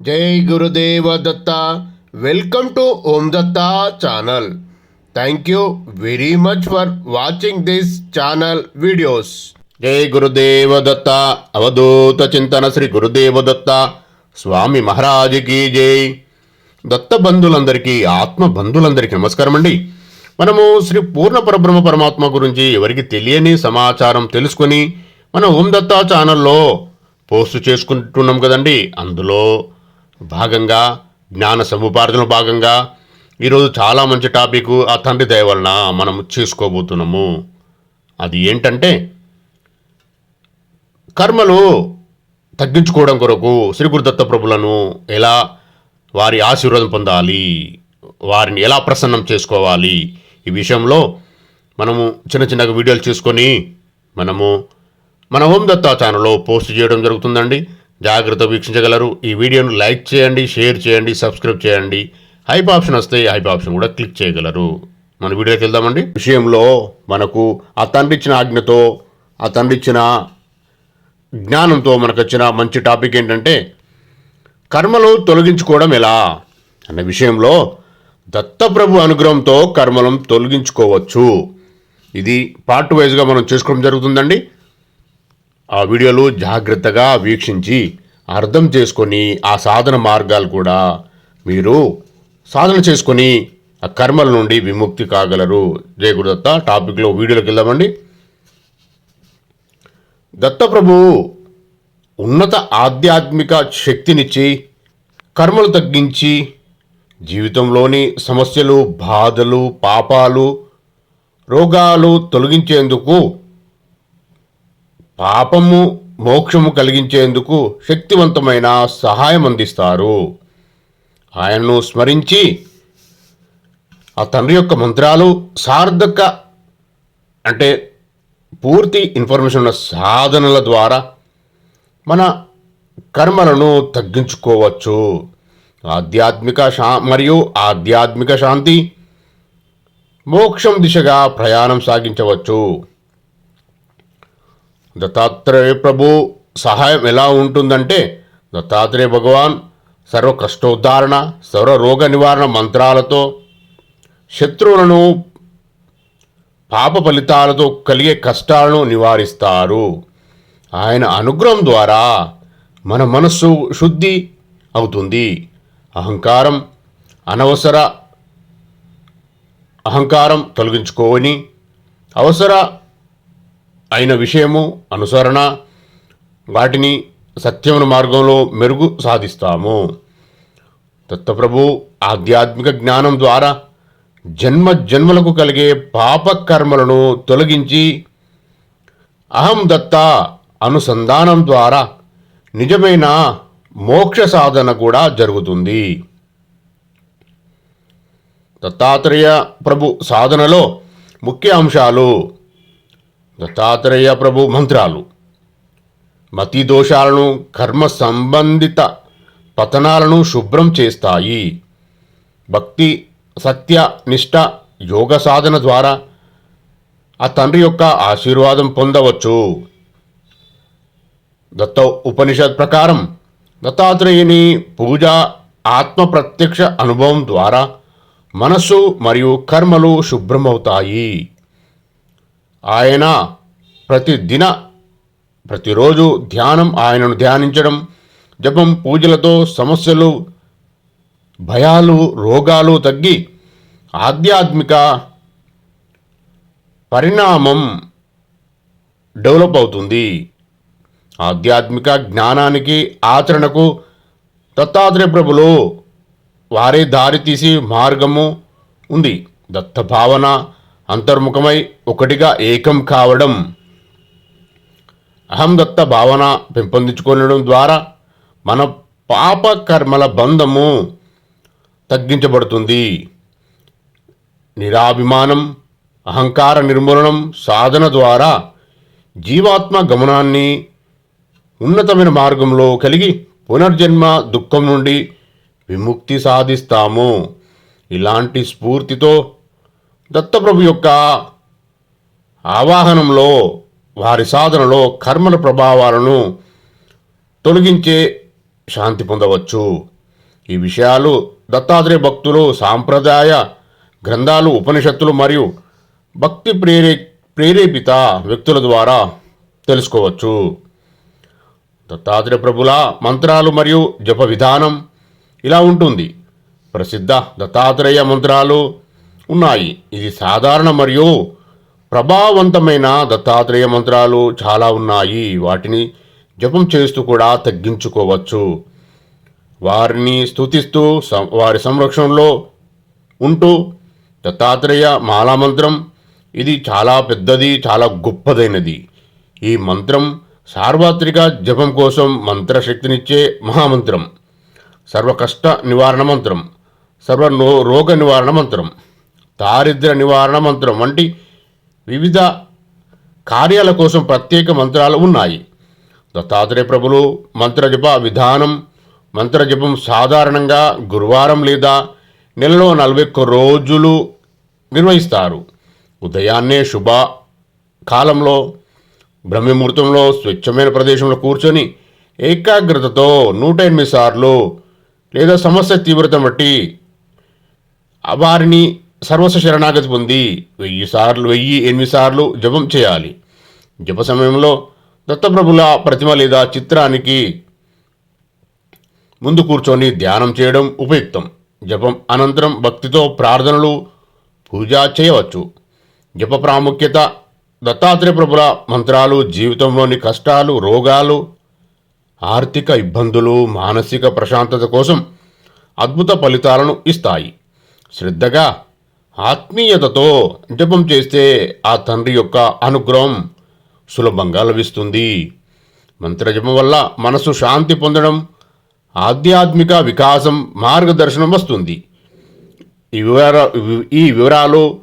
జై Gurudeva Datta. Welcome to Om Datta channel. Thank you very much for watching this channel videos జై గురుదేవ దత్త. అవధూత చింతన శ్రీ గురుదేవ దత్త. స్వామి మహారాజుకి జై. దత్త బంధువులందరికీ ఆత్మ బంధులందరికీ నమస్కారం అండి. మనము శ్రీ పూర్ణ పరబ్రహ్మ పరమాత్మ గురించి ఎవరికి తెలియని సమాచారం తెలుసుకొని మన ఓం దత్త ఛానల్లో పోస్ట్ చేసుకుంటున్నాం కదండి. అందులో భాగంగా జ్ఞాన సముపార్జన భాగంగా ఈరోజు చాలా మంచి టాపిక్ ఆ తండ్రి దయ వలన మనం చేసుకోబోతున్నాము. అది ఏంటంటే కర్మలు తగ్గించుకోవడం కొరకు శ్రీ గురుదత్త ప్రభులను ఎలా వారి ఆశీర్వాదం పొందాలి వారిని ఎలా ప్రసన్నం చేసుకోవాలి ఈ విషయంలో మనము చిన్న చిన్నగా వీడియోలు చేసుకొని మనము మన హోమ్ దత్తా ఛానల్లో పోస్ట్ చేయడం జరుగుతుందండి. జాగ్రత్త వీక్షించగలరు. ఈ వీడియోను లైక్ చేయండి షేర్ చేయండి సబ్స్క్రైబ్ చేయండి. హైప్ ఆప్షన్ వస్తే హైప్ ఆప్షన్ కూడా క్లిక్ చేయగలరు. మన వీడియోకి వెళ్దామండి. విషయంలో మనకు ఆ తండ్రి ఇచ్చిన ఆజ్ఞతో ఆ తండ్రి ఇచ్చిన జ్ఞానంతో మనకు వచ్చిన మంచి టాపిక్ ఏంటంటే కర్మలు తొలగించుకోవడం ఎలా? అన్న విషయంలో దత్తప్రభు అనుగ్రహంతో కర్మలను తొలగించుకోవచ్చు. ఇది పార్ట్ వైజ్గా మనం చేసుకోవడం జరుగుతుందండి. ఆ వీడియోలు జాగ్రత్తగా వీక్షించి అర్థం చేసుకొని ఆ సాధన మార్గాలు కూడా మీరు సాధన చేసుకొని ఆ కర్మల నుండి విముక్తి కాగలరు. జయ గురుదత్త. టాపిక్లో వీడియోలోకి వెళ్దామండి. దత్తప్రభు ఉన్నత ఆధ్యాత్మిక శక్తినిచ్చి కర్మలు తగ్గించి జీవితంలోని సమస్యలు బాధలు పాపాలు రోగాలు తొలగించేందుకు పాపము మోక్షము కలిగించేందుకు శక్తివంతమైన సహాయం అందిస్తారు. ఆయనను స్మరించి ఆ తండ్రి యొక్క మంత్రాలు సార్థక అంటే పూర్తి ఇన్ఫర్మేషన్ ఉన్న సాధనల ద్వారా మన కర్మలను తగ్గించుకోవచ్చు. ఆధ్యాత్మిక శా మరియు ఆధ్యాత్మిక శాంతి మోక్షం దిశగా ప్రయాణం సాగించవచ్చు. దత్తాత్రేయ ప్రభు సహాయం ఎలా ఉంటుందంటే దత్తాత్రేయ భగవాన్ సర్వ కష్టోద్ధారణ సర్వ రోగ నివారణ మంత్రాలతో శత్రువులను పాప ఫలితాలతో కలిగే కష్టాలను నివారిస్తారు. ఆయన అనుగ్రహం ద్వారా మన మనస్సు శుద్ధి అవుతుంది. అహంకారం అనవసర అహంకారం తొలగించుకోని అవసర అయిన విషయము అనుసరణ వాటిని సత్యమున మార్గంలో మెరుగు సాధిస్తాము. దత్తప్రభు ఆధ్యాత్మిక జ్ఞానం ద్వారా జన్మ జన్మలకు కలిగే పాపకర్మలను తొలగించి అహం దత్త అనుసంధానం ద్వారా నిజమైన మోక్ష సాధన కూడా జరుగుతుంది. దత్తాత్రేయ ప్రభు సాధనలో ముఖ్య అంశాలు దత్తాత్రేయ ప్రభు మంత్రాలు. మతి దోషాలను కర్మ సంబంధిత పతనాలను శుభ్రం చేస్తాయి. భక్తి సత్య నిష్ట యోగ సాధన ద్వారా ఆ తండ్రి యొక్క ఆశీర్వాదం పొందవచ్చు. దత్త ఉపనిషత్ ప్రకారం దత్తాత్రేయుని పూజ ఆత్మ ప్రత్యక్ష అనుభవం ద్వారా మనస్సు మరియు కర్మలు శుభ్రమవుతాయి. ఆయన ప్రతిదిన ప్రతిరోజు ధ్యానం ఆయనను ధ్యానించడం జపం పూజలతో సమస్యలు భయాలు రోగాలు తగ్గి ఆధ్యాత్మిక పరిణామం డెవలప్ అవుతుంది. ఆధ్యాత్మిక జ్ఞానానికి ఆచరణకు దత్తాత్రేయ ప్రభులు వారే దారి తీసి మార్గము ఉంది. దత్త భావన అంతర్ముఖమై ఒకటిగా ఏకం కావడం అహందత్త భావన పెంపొందించుకోవడం ద్వారా మన పాప కర్మల బంధము తగ్గించబడుతుంది. నిరాభిమానం అహంకార నిర్మూలనం సాధన ద్వారా జీవాత్మ గమనాన్ని ఉన్నతమైన మార్గంలో కలిగి పునర్జన్మ దుఃఖం నుండి విముక్తి సాధిస్తాము. ఇలాంటి స్ఫూర్తితో దత్తప్రభు యొక్క ఆవాహనంలో వారి సాధనలో కర్మల ప్రభావాలను తొలగించే శాంతి పొందవచ్చు. ఈ విషయాలు దత్తాత్రేయ భక్తులు సాంప్రదాయ గ్రంథాలు ఉపనిషత్తులు మరియు భక్తి ప్రేరే ప్రేరేపిత వ్యక్తుల ద్వారా తెలుసుకోవచ్చు. దత్తాత్రేయ ప్రభుల మంత్రాలు మరియు జప విధానం ఇలా ఉంటుంది. ప్రసిద్ధ దత్తాత్రేయ మంత్రాలు ఉన్నాయి. ఇది సాధారణ మరియు ప్రభావవంతమైన దత్తాత్రేయ మంత్రాలు చాలా ఉన్నాయి. వాటిని జపం చేస్తూ కూడా తగ్గించుకోవచ్చు. వారిని స్తుతిస్తూ సం- వారి సంరక్షణలో ఉంటూ దత్తాత్రేయ మాలామంత్రం ఇది చాలా పెద్దది చాలా గొప్పదైనది. ఈ మంత్రం సార్వత్రిక జపం కోసం మంత్రశక్తినిచ్చే మహామంత్రం. సర్వకష్ట నివారణ మంత్రం. సర్వ రోగ నివారణ మంత్రం. దారిద్ర నివారణ మంత్రం వంటి వివిధ కార్యాల కోసం ప్రత్యేక మంత్రాలు ఉన్నాయి. దత్తాత్రేయ ప్రభులు మంత్రజప విధానం మంత్రజపం సాధారణంగా గురువారం లేదా నెలలో నలభై ఒక్క రోజులు నిర్వహిస్తారు. ఉదయాన్నే శుభ కాలంలో బ్రహ్మముహూర్తంలో స్వచ్ఛమైన ప్రదేశంలో కూర్చొని ఏకాగ్రతతో నూట ఎనిమిది సార్లు లేదా సమస్య తీవ్రత బట్టి వారిని సర్వస్వ శరణాగతి పొంది వెయ్యి సార్లు వెయ్యి ఎనిమిది సార్లు జపం చేయాలి. జప సమయంలో దత్తప్రభుల ప్రతిమ లేదా చిత్రానికి ముందు కూర్చొని ధ్యానం చేయడం ఉపయుక్తం. జపం అనంతరం భక్తితో ప్రార్థనలు పూజ చేయవచ్చు. జప ప్రాముఖ్యత దత్తాత్రేయ ప్రభుల మంత్రాలు జీవితంలోని కష్టాలు రోగాలు ఆర్థిక ఇబ్బందులు మానసిక ప్రశాంతత కోసం అద్భుత ఫలితాలను ఇస్తాయి. శ్రద్ధగా ఆత్మీయతతో జపం చేస్తే ఆ తండ్రి యొక్క అనుగ్రహం సులభంగా లభిస్తుంది. మంత్రజపం వల్ల మనసు శాంతి పొందడం ఆధ్యాత్మిక వికాసం మార్గదర్శనం వస్తుంది. ఈ వివర ఈ వివరాలు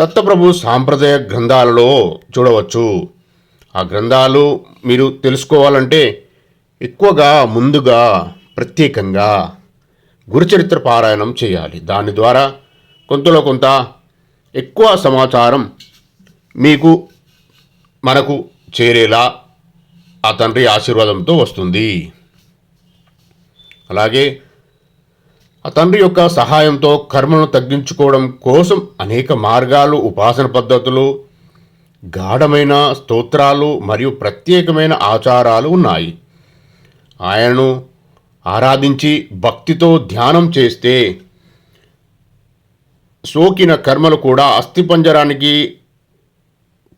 దత్తప్రభు సాంప్రదాయ గ్రంథాలలో చూడవచ్చు. ఆ గ్రంథాలు మీరు తెలుసుకోవాలంటే ఎక్కువగా ముందుగా ప్రత్యేకంగా గురుచరిత్ర పారాయణం చేయాలి. దాని ద్వారా కొంతలో కొంత ఎక్కువ సమాచారం మీకు మనకు చేరేలా ఆ తండ్రి ఆశీర్వాదంతో వస్తుంది. అలాగే ఆ తండ్రి యొక్క సహాయంతో కర్మను తగ్గించుకోవడం కోసం అనేక మార్గాలు ఉపాసన పద్ధతులు గాఢమైన స్తోత్రాలు మరియు ప్రత్యేకమైన ఆచారాలు ఉన్నాయి. ఆయనను ఆరాధించి భక్తితో ధ్యానం చేస్తే సోకిన కర్మలు కూడా అస్థిపంజరానికి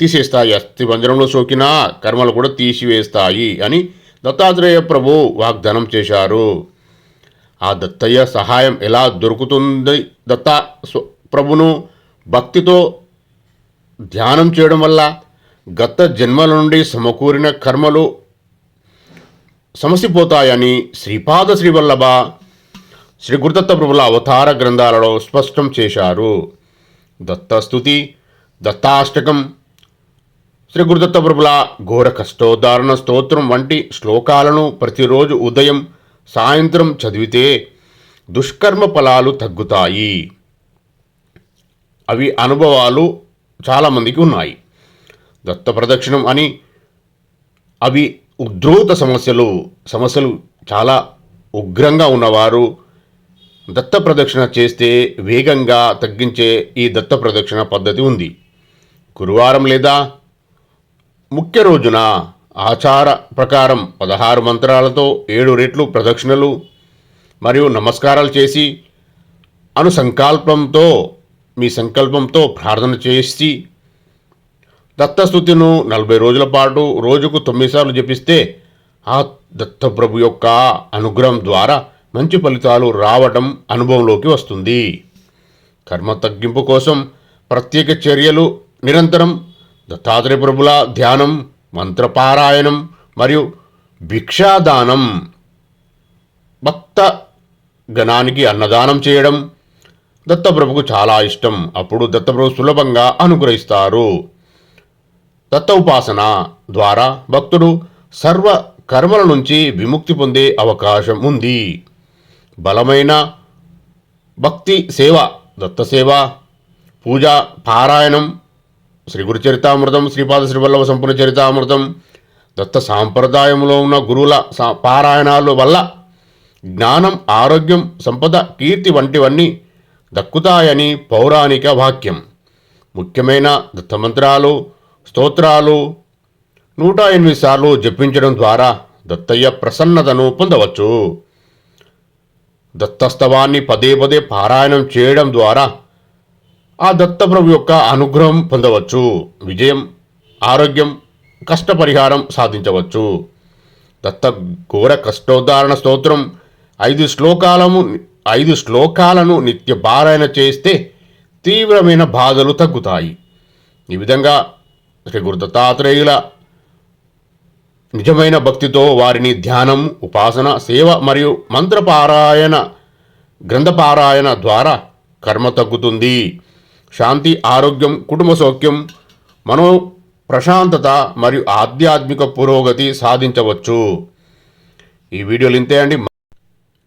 తీసేస్తాయి. అస్థిపంజరంలో సోకిన కర్మలు కూడా తీసివేస్తాయి అని దత్తాత్రేయ ప్రభు వాగ్దానం చేశారు. ఆ దత్తయ్య సహాయం ఎలా దొరుకుతుంది? దత్త ప్రభును భక్తితో ధ్యానం చేయడం వల్ల గత జన్మల నుండి సమకూరిన కర్మలు సమసిపోతాయని శ్రీపాద శ్రీవల్లభ శ్రీ గురుదత్త ప్రభుల అవతార గ్రంథాలలో స్పష్టం చేశారు. దత్తస్తుతి దత్తాష్టకం శ్రీ గురుదత్త ప్రభుల ఘోర కష్టోదారణ స్తోత్రం వంటి శ్లోకాలను ప్రతిరోజు ఉదయం సాయంత్రం చదివితే దుష్కర్మ ఫలాలు తగ్గుతాయి. అవి అనుభవాలు చాలామందికి ఉన్నాయి. దత్త ప్రదక్షిణం అని అవి ఉద్రూత సమస్యలు సమస్యలు చాలా ఉగ్రంగా ఉన్నవారు దత్త ప్రదక్షిణ చేస్తే వేగంగా తగ్గించే ఈ దత్త ప్రదక్షిణ పద్ధతి ఉంది. గురువారం లేదా ముఖ్య రోజున ఆచార ప్రకారం పదహారు మంత్రాలతో ఏడు రెట్లు ప్రదక్షిణలు మరియు నమస్కారాలు చేసి అనుసంకల్పంతో మీ సంకల్పంతో ప్రార్థన చేసి దత్తస్థుతిను నలభై రోజుల పాటు రోజుకు తొమ్మిది సార్లు జపిస్తే ఆ దత్తప్రభు యొక్క అనుగ్రహం ద్వారా మంచి ఫలితాలు రావటం అనుభవంలోకి వస్తుంది. కర్మ తగ్గింపు కోసం ప్రత్యేక చర్యలు నిరంతరం దత్తాత్రేయ ప్రభుల ధ్యానం మంత్రపారాయణం మరియు భిక్షాదానం. భక్త గణానికి అన్నదానం చేయడం దత్తప్రభుకు చాలా ఇష్టం. అప్పుడు దత్తప్రభు సులభంగా అనుగ్రహిస్తారు. దత్త ఉపాసన ద్వారా భక్తుడు సర్వ కర్మల నుంచి విముక్తి పొందే అవకాశం ఉంది. బలమైన భక్తి సేవ దత్తసేవ పూజ పారాయణం శ్రీ గురుచరితామృతం శ్రీపాద శ్రీవల్లభ సంపూర్ణ చరితామృతం దత్త సాంప్రదాయంలో ఉన్న గురువుల సా- పారాయణాల వల్ల జ్ఞానం ఆరోగ్యం సంపద కీర్తి వంటివన్నీ దక్కుతాయని పౌరాణిక వాక్యం. ముఖ్యమైన దత్తమంత్రాలు స్తోత్రాలు నూట ఎనిమిది సార్లు జపించడం ద్వారా దత్తయ్య ప్రసన్నతను పొందవచ్చు. దత్తస్తవాన్ని పదే పదే పారాయణం చేయడం ద్వారా ఆ దత్తప్రభు యొక్క అనుగ్రహం పొందవచ్చు. విజయం ఆరోగ్యం కష్టపరిహారం సాధించవచ్చు. దత్త ఘోర కష్టోద్ధారణ స్తోత్రం ఐదు శ్లోకాలము ఐదు శ్లోకాలను నిత్య పారాయణ చేస్తే తీవ్రమైన బాధలు తగ్గుతాయి. ఈ విధంగా శ్రీ గురు దత్తాత్రేయుల నిజమైన భక్తితో వారిని ధ్యానం ఉపాసన సేవ మరియు మంత్రపారాయణ గ్రంథపారాయణ ద్వారా కర్మ తగ్గుతుంది. శాంతి ఆరోగ్యం కుటుంబ సౌఖ్యం మనో ప్రశాంతత మరియు ఆధ్యాత్మిక పురోగతి సాధించవచ్చు. ఈ వీడియోలు ఇంతే అండి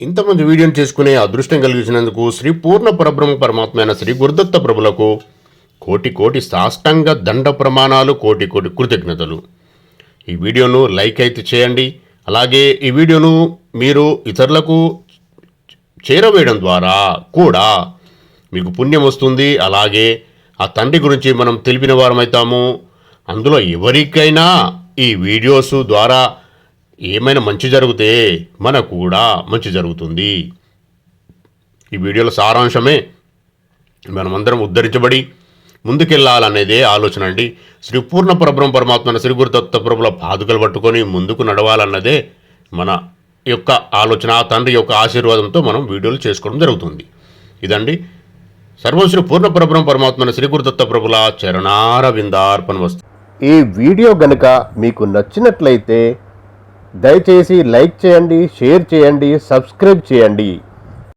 ఇంతమంది వీడియోని చేసుకునే అదృష్టం కలిగించినందుకు శ్రీ పూర్ణ పరబ్రహ్మ పరమాత్మ అయిన శ్రీ గురుదత్త ప్రభులకు కోటి కోటి సాష్టంగ దండ ప్రమాణాలు కోటి కోటి కృతజ్ఞతలు. ఈ వీడియోను లైక్ అయితే చేయండి. అలాగే ఈ వీడియోను మీరు ఇతరులకు చేరవేయడం ద్వారా కూడా మీకు పుణ్యం వస్తుంది. అలాగే ఆ తండ్రి గురించి మనం తెలిపిన వారమవుతాము అందులో ఎవరికైనా ఈ వీడియోస్ ద్వారా ఏమైనా మంచి జరిగితే మనకు కూడా మంచి జరుగుతుంది. ఈ వీడియోల సారాంశమే మనమందరం ఉద్ధరించబడి ముందుకెళ్ళాలనేదే ఆలోచన అండి. శ్రీ పూర్ణ పరబ్రహ్మ పరమాత్మ శ్రీ గురు ప్రభుల పాదుకలు పట్టుకొని ముందుకు నడవాలన్నదే మన యొక్క ఆలోచన తండ్రి యొక్క ఆశీర్వాదంతో మనం వీడియోలు చేసుకోవడం జరుగుతుంది. ఇదండి. సర్వశ్రీ పూర్ణ పరబ్రహ్మ పరమాత్మ శ్రీ గురు ప్రభుల చరణార విందార్పణ వస్తు ఈ వీడియో గనుక మీకు నచ్చినట్లయితే దయచేసి లైక్ చేయండి షేర్ చేయండి సబ్స్క్రైబ్ చేయండి.